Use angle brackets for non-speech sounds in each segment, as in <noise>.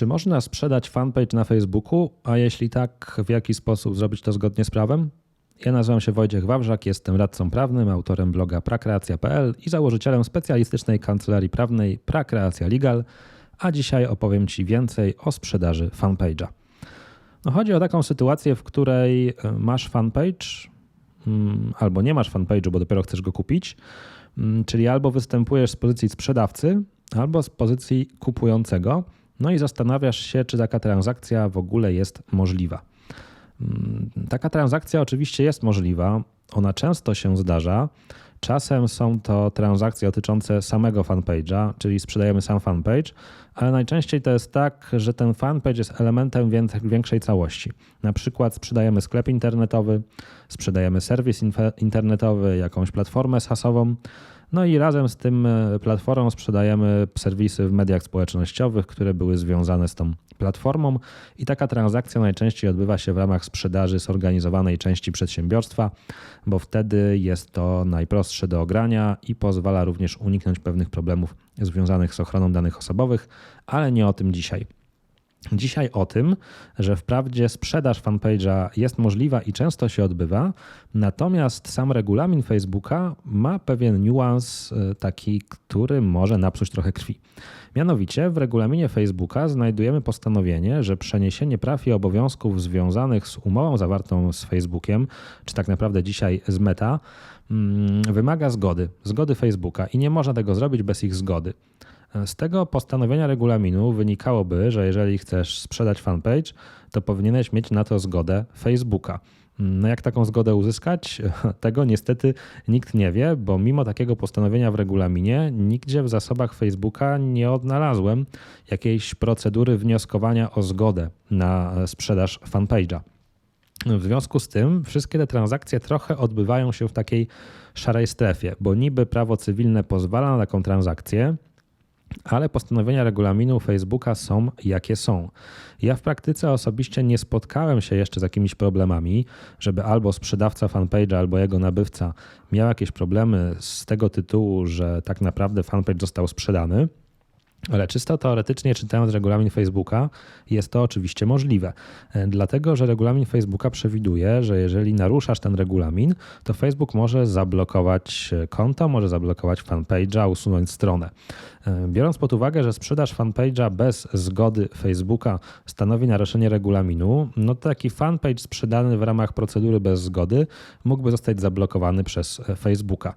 Czy można sprzedać fanpage na Facebooku, a jeśli tak, w jaki sposób zrobić to zgodnie z prawem? Ja nazywam się Wojciech Wawrzak, jestem radcą prawnym, autorem bloga prakreacja.pl i założycielem specjalistycznej kancelarii prawnej Prakreacja Legal, a dzisiaj opowiem Ci więcej o sprzedaży fanpage'a. No chodzi o taką sytuację, w której e, masz fanpage mm, albo nie masz fanpage'u, bo dopiero chcesz go kupić, mm, czyli albo występujesz z pozycji sprzedawcy, albo z pozycji kupującego, no i zastanawiasz się, czy taka transakcja w ogóle jest możliwa. Mm, taka transakcja oczywiście jest możliwa, ona często się zdarza. Czasem są to transakcje dotyczące samego fanpage'a, czyli sprzedajemy sam fanpage, ale najczęściej to jest tak, że ten fanpage jest elementem większej całości. Na przykład sprzedajemy sklep internetowy, sprzedajemy serwis internetowy, jakąś platformę SaaSową, no i razem z tym e, platformą sprzedajemy serwisy w mediach społecznościowych, które były związane z tą platformą i taka transakcja najczęściej odbywa się w ramach sprzedaży zorganizowanej części przedsiębiorstwa, bo wtedy jest to najprostsze do ogrania i pozwala również uniknąć pewnych problemów związanych z ochroną danych osobowych, ale nie o tym dzisiaj. Dzisiaj o tym, że wprawdzie sprzedaż fanpage'a jest możliwa i często się odbywa, natomiast sam regulamin Facebooka ma pewien niuans e, taki, który może napsuć trochę krwi. Mianowicie w regulaminie Facebooka znajdujemy postanowienie, że przeniesienie praw i obowiązków związanych z umową zawartą z Facebookiem, czy tak naprawdę dzisiaj z Meta, mm, wymaga zgody, zgody Facebooka i nie można tego zrobić bez ich zgody. Z tego postanowienia regulaminu wynikałoby, że jeżeli chcesz sprzedać fanpage, to powinieneś mieć na to zgodę Facebooka. No jak taką zgodę uzyskać? <laughs> Tego niestety nikt nie wie, bo mimo takiego postanowienia w regulaminie, nigdzie w zasobach Facebooka nie odnalazłem jakiejś procedury wnioskowania o zgodę na sprzedaż fanpage'a. W związku z tym wszystkie te transakcje trochę odbywają się w takiej szarej strefie, bo niby prawo cywilne pozwala na taką transakcję, ale postanowienia regulaminu Facebooka są jakie są. Ja w praktyce osobiście nie spotkałem się jeszcze z jakimiś problemami, żeby albo sprzedawca fanpage'a, albo jego nabywca miał jakieś problemy z tego tytułu, że tak naprawdę fanpage został sprzedany. Ale czysto teoretycznie, czytając regulamin Facebooka, jest to oczywiście możliwe. E, dlatego, że regulamin Facebooka przewiduje, że jeżeli naruszasz ten regulamin, to Facebook może zablokować konto, może zablokować fanpage'a, usunąć stronę. E, biorąc pod uwagę, że sprzedaż fanpage'a bez zgody Facebooka stanowi naruszenie regulaminu, no to taki fanpage sprzedany w ramach procedury bez zgody mógłby zostać zablokowany przez Facebooka.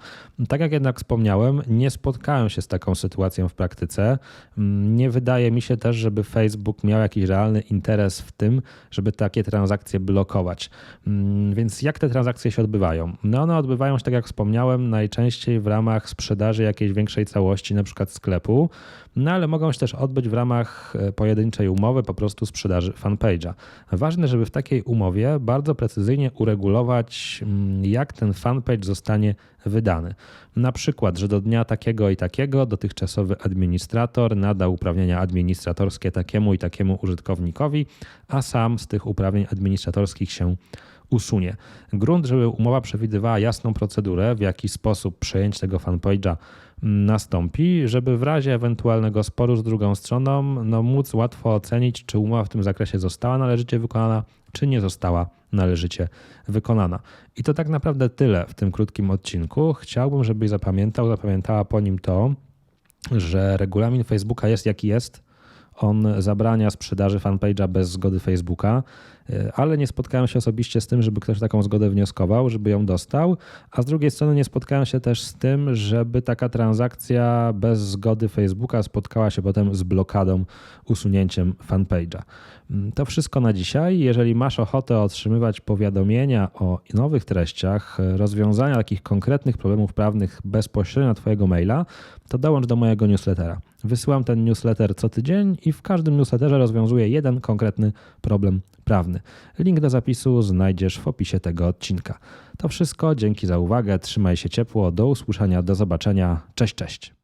Tak jak jednak wspomniałem, nie spotkałem się z taką sytuacją w praktyce. Mm, nie wydaje mi się też, żeby Facebook miał jakiś realny interes w tym, żeby takie transakcje blokować. Mm, więc jak te transakcje się odbywają? No one odbywają się, tak jak wspomniałem, najczęściej w ramach sprzedaży jakiejś większej całości, na przykład sklepu, no ale mogą się też odbyć w ramach e, pojedynczej umowy, po prostu sprzedaży fanpage'a. Ważne, żeby w takiej umowie bardzo precyzyjnie uregulować, mm, jak ten fanpage zostanie wydany. Na przykład, że do dnia takiego i takiego dotychczasowy administrator nada uprawnienia administratorskie takiemu i takiemu użytkownikowi, a sam z tych uprawnień administratorskich się usunie. Grunt, żeby umowa przewidywała jasną procedurę, w jaki sposób przejęcie tego fanpage'a nastąpi, żeby w razie ewentualnego sporu z drugą stroną no, móc łatwo ocenić, czy umowa w tym zakresie została należycie wykonana, czy nie została należycie wykonana. I to tak naprawdę tyle w tym krótkim odcinku. Chciałbym, żebyś zapamiętał, zapamiętała po nim to, że regulamin Facebooka jest jaki jest. On zabrania sprzedaży fanpage'a bez zgody Facebooka. E, ale nie spotkałem się osobiście z tym, żeby ktoś taką zgodę wnioskował, żeby ją dostał, a z drugiej strony nie spotkałem się też z tym, żeby taka transakcja bez zgody Facebooka spotkała się potem z blokadą, usunięciem fanpage'a. Mm, to wszystko na dzisiaj. Jeżeli masz ochotę otrzymywać powiadomienia o nowych treściach, rozwiązania takich konkretnych problemów prawnych bezpośrednio na Twojego maila, to dołącz do mojego newslettera. Wysyłam ten newsletter co tydzień i w każdym newsletterze rozwiązuję jeden konkretny problem prawny. Link do zapisu znajdziesz w opisie tego odcinka. To wszystko, dzięki za uwagę, trzymaj się ciepło, do usłyszenia, do zobaczenia, cześć, cześć.